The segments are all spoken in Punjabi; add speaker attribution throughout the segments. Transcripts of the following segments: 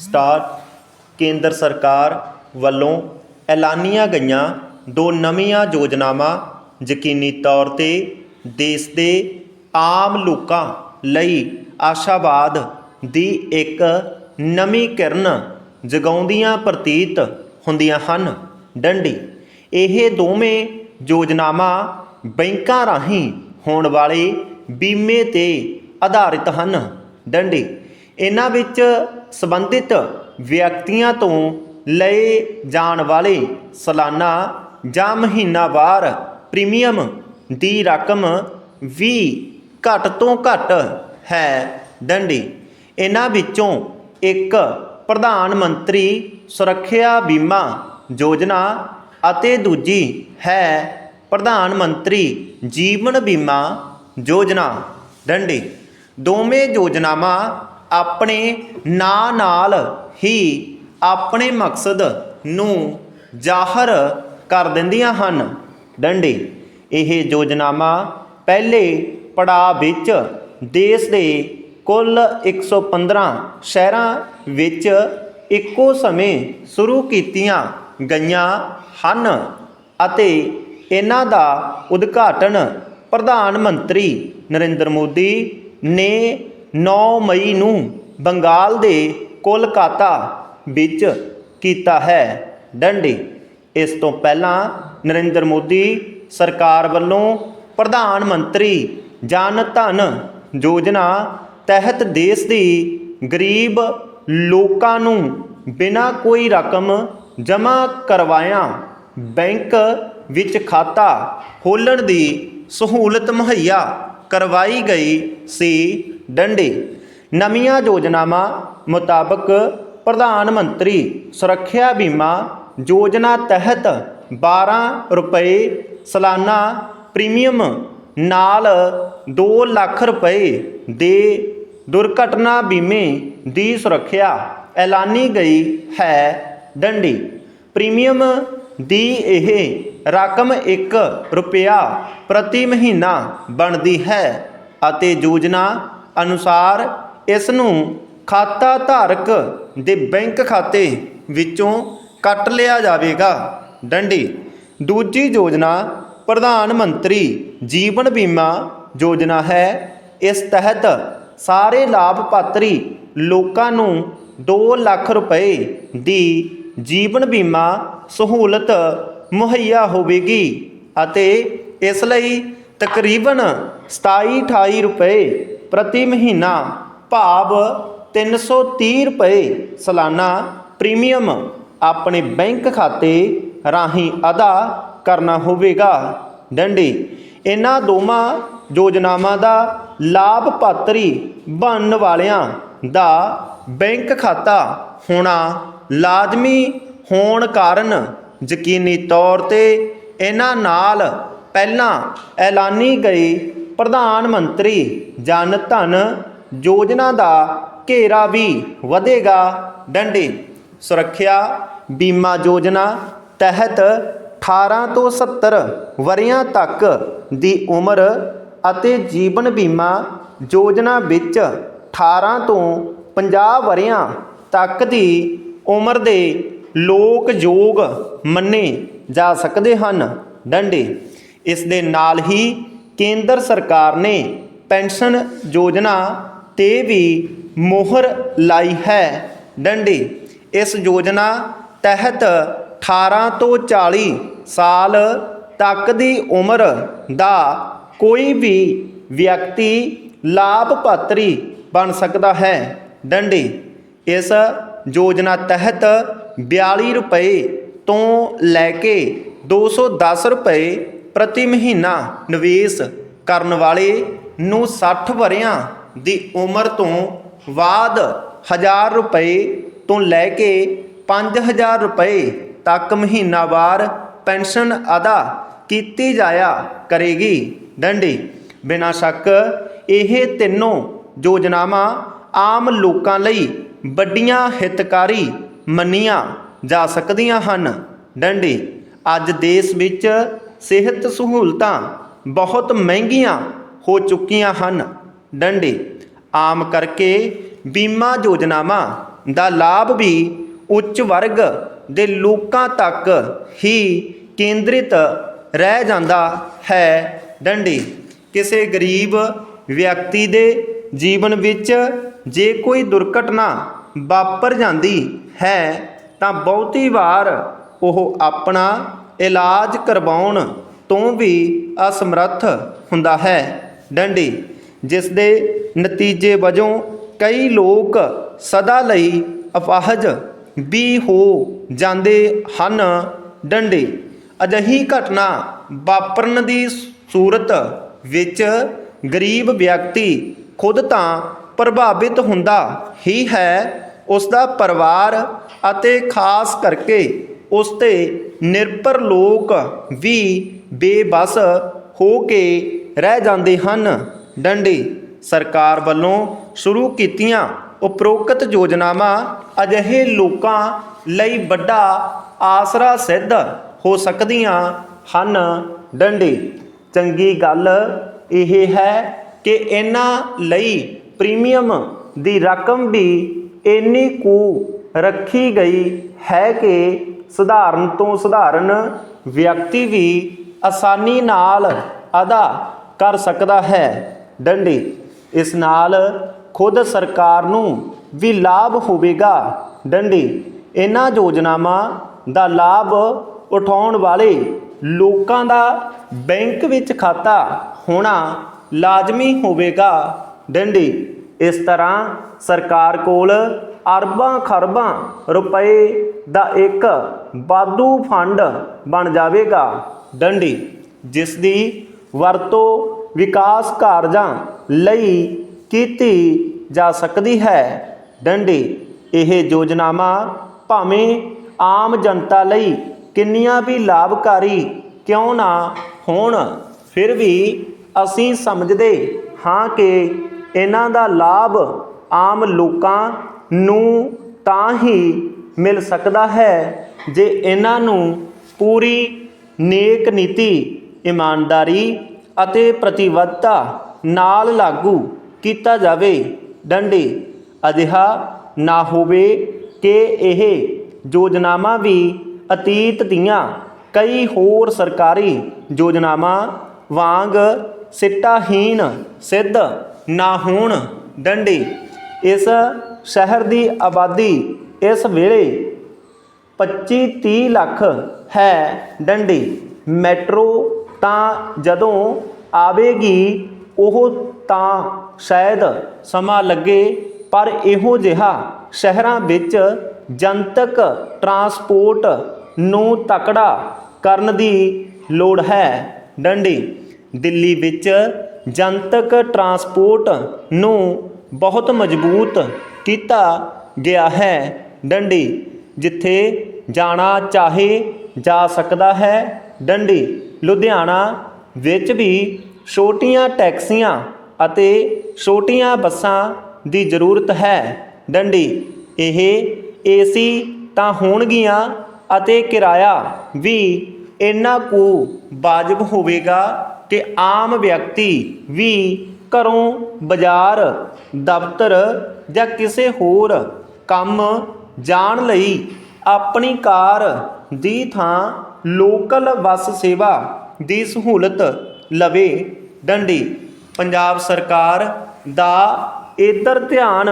Speaker 1: ਸਟਾਰ ਕੇਂਦਰ ਸਰਕਾਰ ਵੱਲੋਂ ਐਲਾਨੀਆਂ ਗਈਆਂ ਦੋ ਨਵੀਆਂ ਯੋਜਨਾਵਾਂ ਯਕੀਨੀ ਤੌਰ ਤੇ ਦੇਸ਼ ਦੇ ਆਮ ਲੋਕਾਂ ਲਈ ਆਸ਼ਾਵਾਦ ਦੀ ਇੱਕ ਨਵੀਂ ਕਿਰਨ ਜਗਾਉਂਦੀਆਂ ਪ੍ਰਤੀਤ ਹੁੰਦੀਆਂ ਹਨ। ਡੰਡੀ, ਇਹ ਦੋਵੇਂ ਯੋਜਨਾਵਾਂ ਬੈਂਕਾਂ ਰਾਹੀਂ ਹੋਣ ਵਾਲੇ ਬੀਮੇ ਤੇ ਆਧਾਰਿਤ ਹਨ। ਡੰਡੀ, ਇਹਨਾਂ ਵਿੱਚ ਸੰਬੰਧਿਤ ਵਿਅਕਤੀਆਂ ਤੋਂ ਲਏ ਜਾਣ ਵਾਲੇ ਸਾਲਾਨਾ ਜਾਂ ਮਹੀਨਾਵਾਰ ਪ੍ਰੀਮੀਅਮ ਦੀ ਰਕਮ ਵੀ ਘੱਟ ਤੋਂ ਘੱਟ ਹੈ ਡੰਡੀ। ਇਹਨਾਂ ਵਿੱਚੋਂ ਇੱਕ ਪ੍ਰਧਾਨ ਮੰਤਰੀ ਸੁਰੱਖਿਆ ਬੀਮਾ ਯੋਜਨਾ ਅਤੇ ਦੂਜੀ ਹੈ ਪ੍ਰਧਾਨ ਮੰਤਰੀ ਜੀਵਨ ਬੀਮਾ ਯੋਜਨਾ। ਡੰਡੀ, ਦੋਵੇਂ ਯੋਜਨਾਵਾਂ ਆਪਣੇ ਨਾਂ ਨਾਲ ਹੀ ਆਪਣੇ ਮਕਸਦ ਨੂੰ ਜ਼ਾਹਰ ਕਰ ਦਿੰਦੀਆਂ ਹਨ। ਡੰਡੇ, ਇਹ ਯੋਜਨਾਵਾਂ ਪਹਿਲੇ ਪੜਾਅ ਵਿੱਚ ਦੇਸ਼ ਦੇ ਕੁੱਲ 115 ਸ਼ਹਿਰਾਂ ਵਿੱਚ ਇੱਕੋ ਸਮੇਂ ਸ਼ੁਰੂ ਕੀਤੀਆਂ ਗਈਆਂ ਹਨ ਅਤੇ ਇਹਨਾਂ ਦਾ ਉਦਘਾਟਨ ਪ੍ਰਧਾਨ ਮੰਤਰੀ ਨਰਿੰਦਰ ਮੋਦੀ ਨੇ 9 ਮਈ ਨੂੰ ਬੰਗਾਲ ਦੇ ਕੋਲਕਾਤਾ ਵਿੱਚ ਕੀਤਾ ਹੈ ਡੰਡੀ। ਇਸ ਤੋਂ ਪਹਿਲਾਂ ਨਰਿੰਦਰ ਮੋਦੀ ਸਰਕਾਰ ਵੱਲੋਂ ਪ੍ਰਧਾਨ ਮੰਤਰੀ ਜਨ ਧਨ ਯੋਜਨਾ ਤਹਿਤ ਦੇਸ਼ ਦੀ ਗਰੀਬ ਲੋਕਾਂ ਨੂੰ ਬਿਨਾਂ ਕੋਈ ਰਕਮ ਜਮ੍ਹਾਂ ਕਰਵਾਇਆ ਬੈਂਕ ਵਿੱਚ ਖਾਤਾ ਖੋਲ੍ਹਣ ਦੀ ਸਹੂਲਤ ਮੁਹੱਈਆ ਕਰਵਾਈ ਗਈ ਸੀ। ਡੰਡੇ। ਨਵੀਆਂ ਯੋਜਨਾਵਾਂ ਮੁਤਾਬਕ ਪ੍ਰਧਾਨ ਮੰਤਰੀ ਸੁਰੱਖਿਆ ਬੀਮਾ ਯੋਜਨਾ ਤਹਿਤ 12 ਰੁਪਏ ਸਾਲਾਨਾ ਪ੍ਰੀਮੀਅਮ ਨਾਲ 2 ਲੱਖ ਰੁਪਏ ਦੇ ਦੁਰਘਟਨਾ ਬੀਮੇ ਦੀ ਸੁਰੱਖਿਆ ਐਲਾਨੀ ਗਈ ਹੈ ਡੰਡੀ। ਪ੍ਰੀਮੀਅਮ ਦੀ ਇਹ ਰਕਮ 1 ਰੁਪਿਆ ਪ੍ਰਤੀ ਮਹੀਨਾ ਬਣਦੀ ਹੈ ਅਤੇ ਯੋਜਨਾ ਅਨੁਸਾਰ ਇਸ ਨੂੰ ਖਾਤਾ ਧਾਰਕ ਦੇ ਬੈਂਕ ਖਾਤੇ ਵਿੱਚੋਂ ਕੱਟ ਲਿਆ ਜਾਵੇਗਾ। ਡੰਡੀ, ਦੂਜੀ ਯੋਜਨਾ ਪ੍ਰਧਾਨ ਮੰਤਰੀ ਜੀਵਨ ਬੀਮਾ ਯੋਜਨਾ ਹੈ। ਇਸ ਤਹਿਤ ਸਾਰੇ ਲਾਭਪਾਤਰੀ ਲੋਕਾਂ ਨੂੰ 2 ਲੱਖ ਰੁਪਏ ਦੀ ਜੀਵਨ ਬੀਮਾ ਸਹੂਲਤ ਮੁਹੱਈਆ ਹੋਵੇਗੀ ਅਤੇ ਇਸ ਲਈ ਤਕਰੀਬਨ 27-28 ਰੁਪਏ ਪ੍ਰਤੀ ਮਹੀਨਾ ਭਾਵ 330 ਰੁਪਏ ਸਾਲਾਨਾ ਪ੍ਰੀਮੀਅਮ ਆਪਣੇ ਬੈਂਕ ਖਾਤੇ ਰਾਹੀਂ ਅਦਾ ਕਰਨਾ ਹੋਵੇਗਾ। ਡੰਡੀ, ਇਹਨਾਂ ਦੋਵਾਂ ਯੋਜਨਾਵਾਂ ਦਾ ਲਾਭਪਾਤਰੀ ਬਣਨ ਵਾਲਿਆਂ ਦਾ ਬੈਂਕ ਖਾਤਾ ਹੋਣਾ ਲਾਜ਼ਮੀ ਹੋਣ ਕਾਰਨ ਯਕੀਨੀ ਤੌਰ ਤੇ ਇਹਨਾਂ ਨਾਲ ਪਹਿਲਾਂ ਐਲਾਨੀ ਗਈ ਪ੍ਰਧਾਨ ਮੰਤਰੀ ਜਨ ਧਨ ਯੋਜਨਾ ਦਾ ਘੇਰਾ ਵੀ ਵਧੇਗਾ। ਡੰਡੇ, ਸੁਰੱਖਿਆ ਬੀਮਾ ਯੋਜਨਾ ਤਹਿਤ 18 ਤੋਂ 70 ਵਰਿਆਂ ਤੱਕ ਦੀ ਉਮਰ ਅਤੇ ਜੀਵਨ ਬੀਮਾ ਯੋਜਨਾ ਵਿੱਚ 18 ਤੋਂ 50 ਵਰਿਆਂ ਤੱਕ ਦੀ ਉਮਰ ਦੇ ਲੋਕ ਯੋਗ ਮੰਨੇ ਜਾ ਸਕਦੇ ਹਨ। ਡੰਡੇ, ਇਸ ਦੇ ਨਾਲ ਹੀ ਕੇਂਦਰ ਸਰਕਾਰ ਨੇ ਪੈਨਸ਼ਨ ਯੋਜਨਾ ਤੇ ਵੀ ਮੋਹਰ ਲਾਈ ਹੈ। ਡੰਡੀ, ਇਸ ਯੋਜਨਾ ਤਹਿਤ 18 ਤੋਂ 40 ਸਾਲ ਤੱਕ ਦੀ ਉਮਰ ਦਾ ਕੋਈ ਵੀ ਵਿਅਕਤੀ ਲਾਭਪਾਤਰੀ ਬਣ ਸਕਦਾ ਹੈ। ਡੰਡੀ, ਇਸ ਯੋਜਨਾ ਤਹਿਤ 42 ਰੁਪਏ ਤੋਂ ਲੈ ਕੇ 210 ਰੁਪਏ ਪ੍ਰਤੀ ਮਹੀਨਾ ਨਿਵੇਸ਼ ਕਰਨ ਵਾਲੇ ਨੂੰ 60 ਵਰਿਆਂ ਦੀ ਉਮਰ ਤੋਂ ਬਾਅਦ 1000 ਰੁਪਏ ਤੋਂ ਲੈ ਕੇ 5000 ਰੁਪਏ ਤੱਕ ਮਹੀਨਾਵਾਰ ਪੈਨਸ਼ਨ ਅਦਾ ਕੀਤੀ ਜਾਇਆ ਕਰੇਗੀ। ਡੰਡੀ ਬਿਨਾਂ ਸ਼ੱਕ ਇਹ ਤਿੰਨੋਂ ਯੋਜਨਾਵਾਂ ਆਮ ਲੋਕਾਂ ਲਈ ਵੱਡੀਆਂ ਹਿਤਕਾਰੀ ਮੰਨੀਆਂ ਜਾ ਸਕਦੀਆਂ ਹਨ। ਡੰਡੀ ਅੱਜ ਦੇਸ਼ ਵਿੱਚ ਸਿਹਤ ਸਹੂਲਤਾਂ ਬਹੁਤ ਮਹਿੰਗੀਆਂ ਹੋ ਚੁੱਕੀਆਂ ਹਨ। ਡੰਡੇ ਆਮ ਕਰਕੇ ਬੀਮਾ ਯੋਜਨਾਵਾਂ ਦਾ ਲਾਭ ਵੀ ਉੱਚ ਵਰਗ ਦੇ ਲੋਕਾਂ ਤੱਕ ਹੀ ਕੇਂਦਰਿਤ ਰਹਿ ਜਾਂਦਾ ਹੈ। ਡੰਡੀ ਕਿਸੇ ਗਰੀਬ ਵਿਅਕਤੀ ਦੇ ਜੀਵਨ ਵਿੱਚ ਜੇ ਕੋਈ ਦੁਰਘਟਨਾ ਵਾਪਰ ਜਾਂਦੀ ਹੈ ਤਾਂ ਬਹੁਤੀ ਵਾਰ ਉਹ ਆਪਣਾ ਇਲਾਜ ਕਰਵਾਉਣ ਤੋਂ ਵੀ ਅਸਮਰੱਥ ਹੁੰਦਾ ਹੈ। ਡੰਡੀ, ਜਿਸ ਦੇ ਨਤੀਜੇ ਵਜੋਂ ਕਈ ਲੋਕ ਸਦਾ ਲਈ ਅਪਾਹਜ ਵੀ ਹੋ ਜਾਂਦੇ ਹਨ। ਡੰਡੇ, ਅਜਿਹੀ ਘਟਨਾ ਵਾਪਰਨ ਦੀ ਸੂਰਤ ਵਿੱਚ ਗਰੀਬ ਵਿਅਕਤੀ ਖੁਦ ਤਾਂ ਪ੍ਰਭਾਵਿਤ ਹੁੰਦਾ ਹੀ ਹੈ। ਉਸ ਦਾ ਪਰਿਵਾਰ ਅਤੇ ਖਾਸ ਕਰਕੇ ਉਸ ਤੇ ਨਿਰਭਰ ਲੋਕ ਵੀ ਬੇਬਸ ਹੋ ਕੇ ਰਹਿ ਜਾਂਦੇ ਹਨ। ਡੰਡੀ ਸਰਕਾਰ ਵੱਲੋਂ ਸ਼ੁਰੂ ਕੀਤੀਆਂ ਉਪਰੋਕਤ ਯੋਜਨਾਵਾਂ ਅਜਿਹੇ ਲੋਕਾਂ ਲਈ ਵੱਡਾ ਆਸਰਾ ਸਿੱਧ ਹੋ ਸਕਦੀਆਂ ਹਨ। ਡੰਡੀ, ਚੰਗੀ ਗੱਲ ਇਹ ਹੈ ਕਿ ਇਹਨਾਂ ਲਈ ਪ੍ਰੀਮੀਅਮ ਦੀ ਰਕਮ ਵੀ ਇੰਨੀ ਕੁ ਰੱਖੀ ਗਈ ਹੈ ਕਿ ਸਧਾਰਨ ਤੋਂ ਸਧਾਰਨ ਵਿਅਕਤੀ ਵੀ ਆਸਾਨੀ ਨਾਲ ਅਦਾ ਕਰ ਸਕਦਾ ਹੈ। ਡੰਡੀ, ਇਸ ਨਾਲ ਖੁਦ ਸਰਕਾਰ ਨੂੰ ਵੀ ਲਾਭ ਹੋਵੇਗਾ। ਡੰਡੀ, ਇਹਨਾਂ ਯੋਜਨਾਵਾਂ ਦਾ ਲਾਭ ਉਠਾਉਣ ਵਾਲੇ ਲੋਕਾਂ ਦਾ ਬੈਂਕ ਵਿੱਚ ਖਾਤਾ ਹੋਣਾ ਲਾਜ਼ਮੀ ਹੋਵੇਗਾ। ਡੰਡੀ, ਇਸ ਤਰ੍ਹਾਂ ਸਰਕਾਰ ਕੋਲ ਅਰਬਾਂ ਖਰਬਾਂ ਰੁਪਏ ਦਾ ਇੱਕ ਵਾਧੂ ਫੰਡ ਬਣ ਜਾਵੇਗਾ। ਡੰਡੀ, ਜਿਸ ਦੀ ਵਰਤੋਂ ਵਿਕਾਸ ਕਾਰਜਾਂ ਲਈ ਕੀਤੀ ਜਾ ਸਕਦੀ ਹੈ। ਡੰਡੀ, ਇਹ ਯੋਜਨਾਵਾਂ ਭਾਵੇਂ ਆਮ ਜਨਤਾ ਲਈ ਕਿੰਨੀਆਂ ਵੀ ਲਾਭਕਾਰੀ ਕਿਉਂ ਨਾ ਹੋਣ, ਫਿਰ ਵੀ ਅਸੀਂ ਸਮਝਦੇ ਹਾਂ ਕਿ ਇਹਨਾਂ ਦਾ ਲਾਭ ਆਮ ਲੋਕਾਂ ਨੂੰ ਤਾਂ ਹੀ ਮਿਲ ਸਕਦਾ ਹੈ ਜੇ ਇਹਨਾਂ ਨੂੰ ਪੂਰੀ ਨੇਕ ਨੀਤੀ, ਇਮਾਨਦਾਰੀ ਅਤੇ ਪ੍ਰਤੀਬੱਧਤਾ ਨਾਲ ਲਾਗੂ ਕੀਤਾ ਜਾਵੇ। ਡੰਡੇ, ਅਜਿਹਾ ਨਾ ਹੋਵੇ ਕਿ ਇਹ ਯੋਜਨਾਵਾਂ ਵੀ ਅਤੀਤ ਦੀਆਂ ਕਈ ਹੋਰ ਸਰਕਾਰੀ ਯੋਜਨਾਵਾਂ ਵਾਂਗ ਸਿੱਟਾਹੀਨ ਸਿੱਧ ਨਾ ਹੋਣ। ਡੰਡੇ, ਇਸ ਸ਼ਹਿਰ ਦੀ ਆਬਾਦੀ ਇਸ ਵੇਲੇ 25-30 ਲੱਖ ਹੈ ਡੰਡੀ। ਮੈਟਰੋ ਤਾਂ ਜਦੋਂ ਆਵੇਗੀ, ਉਹ ਤਾਂ ਸ਼ਾਇਦ ਸਮਾਂ ਲੱਗੇ, ਪਰ ਇਹੋ ਜਿਹਾ ਸ਼ਹਿਰਾਂ ਵਿੱਚ ਜਨਤਕ ਟਰਾਂਸਪੋਰਟ ਨੂੰ ਤਕੜਾ ਕਰਨ ਦੀ ਲੋੜ ਹੈ। ਡੰਡੀ, ਦਿੱਲੀ ਵਿੱਚ ਜਨਤਕ ਟਰਾਂਸਪੋਰਟ ਨੂੰ ਬਹੁਤ ਮਜ਼ਬੂਤ ਕੀਤਾ ਗਿਆ ਹੈ। ਡੰਡੀ, ਜਿੱਥੇ ਜਾਣਾ ਚਾਹੇ ਜਾ ਸਕਦਾ ਹੈ। ਡੰਡੀ, ਲੁਧਿਆਣਾ ਵਿੱਚ ਵੀ ਛੋਟੀਆਂ ਟੈਕਸੀਆਂ ਅਤੇ ਛੋਟੀਆਂ ਬੱਸਾਂ ਦੀ ਜ਼ਰੂਰਤ ਹੈ। ਡੰਡੀ, ਇਹ ਏਸੀ ਤਾਂ ਹੋਣਗੀਆਂ ਅਤੇ ਕਿਰਾਇਆ ਵੀ ਇੰਨਾ ਕੁ ਵਾਜਬ ਹੋਵੇਗਾ ਕਿ ਆਮ ਵਿਅਕਤੀ ਵੀ ਘਰੋਂ ਬਾਜ਼ਾਰ, ਦਫ਼ਤਰ ਜਾਂ ਕਿਸੇ ਹੋਰ ਕੰਮ ਜਾਣ ਲਈ ਆਪਣੀ ਕਾਰ ਦੀ ਥਾਂ ਲੋਕਲ ਬੱਸ ਸੇਵਾ ਦੀ ਸਹੂਲਤ ਲਵੇ। ਡੰਡੀ, ਪੰਜਾਬ ਸਰਕਾਰ ਦਾ ਇਧਰ ਧਿਆਨ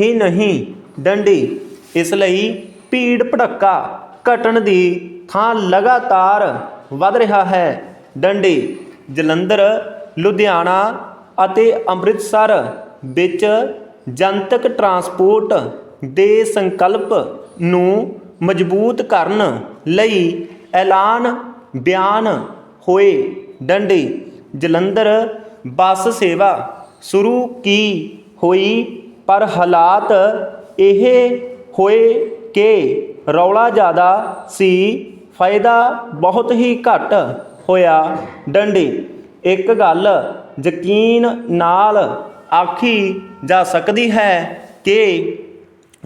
Speaker 1: ਹੀ ਨਹੀਂ। ਡੰਡੀ, ਇਸ ਲਈ ਭੀੜ ਭੜੱਕਾ ਘਟਣ ਦੀ ਥਾਂ ਲਗਾਤਾਰ ਵੱਧ ਰਿਹਾ ਹੈ। ਡੰਡੀ, ਜਲੰਧਰ, ਲੁਧਿਆਣਾ ਅਤੇ ਅੰਮ੍ਰਿਤਸਰ ਵਿੱਚ ਜਨਤਕ ਟਰਾਂਸਪੋਰਟ ਦੇ ਸੰਕਲਪ ਨੂੰ ਮਜ਼ਬੂਤ ਕਰਨ ਲਈ ਐਲਾਨ ਬਿਆਨ ਹੋਏ। ਡੰਡੀ, ਜਲੰਧਰ, ਬੱਸ ਸੇਵਾ ਸ਼ੁਰੂ ਕੀ ਹੋਈ? ਪਰ ਹਾਲਾਤ ਇਹ ਹੋਏ ਕਿ ਰੌਲਾ ਜ਼ਿਆਦਾ ਸੀ, ਫਾਇਦਾ ਬਹੁਤ ਹੀ ਘੱਟ ਹੋਇਆ। ਡੰਡੀ, ਇੱਕ ਗੱਲ ਯਕੀਨ ਨਾਲ ਆਖੀ ਜਾ ਸਕਦੀ ਹੈ ਕਿ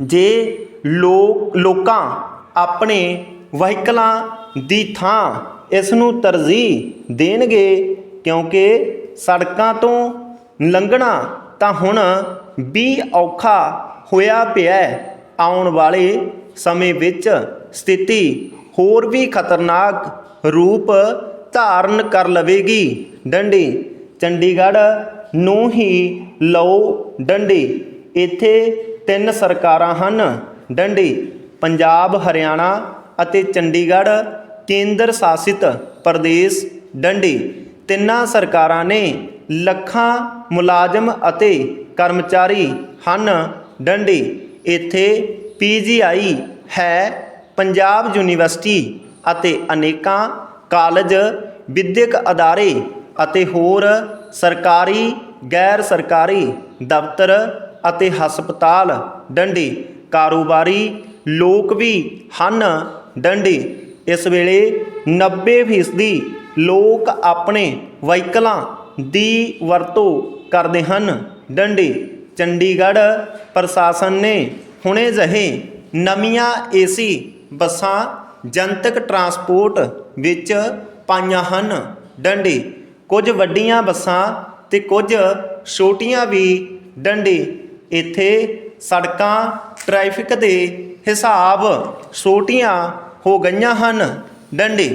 Speaker 1: ਜੇ ਲੋਕ, ਲੋਕਾਂ ਆਪਣੇ ਵਹੀਕਲਾਂ ਦੀ ਥਾਂ ਇਸ ਨੂੰ ਤਰਜੀਹ ਦੇਣਗੇ, ਕਿਉਂਕਿ ਸੜਕਾਂ ਤੋਂ ਲੰਘਣਾ ਤਾਂ ਹੁਣ ਵੀ ਔਖਾ ਹੋਇਆ ਪਿਆ ਆਉਣ ਵਾਲੇ ਸਮੇਂ ਵਿੱਚ ਸਥਿਤੀ ਹੋਰ ਵੀ ਖਤਰਨਾਕ ਰੂਪ ਧਾਰਨ ਕਰ ਲਵੇਗੀ। ਡੰਡੀ ਚੰਡੀਗੜ੍ਹ ਨੂੰ ਹੀ ਲਓ ਡੰਡੀ। ਇੱਥੇ ਤਿੰਨ ਸਰਕਾਰਾਂ ਹਨ, ਡੰਡੀ, ਪੰਜਾਬ, ਹਰਿਆਣਾ ਅਤੇ ਚੰਡੀਗੜ੍ਹ। ਕੇਂਦਰ ਸ਼ਾਸਿਤ ਪ੍ਰਦੇਸ਼, ਡੰਡੀ। ਤਿੰਨਾਂ ਸਰਕਾਰਾਂ ਨੇ ਲੱਖਾਂ ਮੁਲਾਜ਼ਮ ਅਤੇ ਕਰਮਚਾਰੀ ਹਨ, ਡੰਡੀ। ਇੱਥੇ ਪੀਜੀਆਈ ਹੈ, ਪੰਜਾਬ ਯੂਨੀਵਰਸਿਟੀ ਅਤੇ ਅਨੇਕਾਂ ਕਾਲਜ ਵਿਦਿਅਕ ਅਦਾਰੇ ਅਤੇ ਹੋਰ ਸਰਕਾਰੀ, ਗੈਰ ਸਰਕਾਰੀ ਦਫ਼ਤਰ ਅਤੇ ਹਸਪਤਾਲ, ਡੰਡੀ, ਕਾਰੋਬਾਰੀ ਲੋਕ ਵੀ ਹਨ, ਡੰਡੀ। ਇਸ ਵੇਲੇ 90% ਲੋਕ ਆਪਣੇ ਵਹੀਕਲਾਂ ਦੀ ਵਰਤੋਂ ਕਰਦੇ ਹਨ। ਡੰਡੀ, ਚੰਡੀਗੜ੍ਹ ਪ੍ਰਸ਼ਾਸਨ ਨੇ ਹੁਣੇ ਜਹੇ ਨਵੀਆਂ ਏਸੀ ਬੱਸਾਂ, ਜਨਤਕ ਟਰਾਂਸਪੋਰਟ ਵਿੱਚ ਪਾਈਆਂ ਹਨ। ਡੰਡੀ ਕੁਝ ਵੱਡੀਆਂ ਬੱਸਾਂ ਤੇ ਕੁਝ ਛੋਟੀਆਂ ਵੀ ਡੰਡੇ ਇੱਥੇ ਸੜਕਾਂ, ਟ੍ਰੈਫਿਕ ਦੇ ਹਿਸਾਬ ਛੋਟੀਆਂ ਹੋ ਗਈਆਂ ਹਨ। ਡੰਡੇ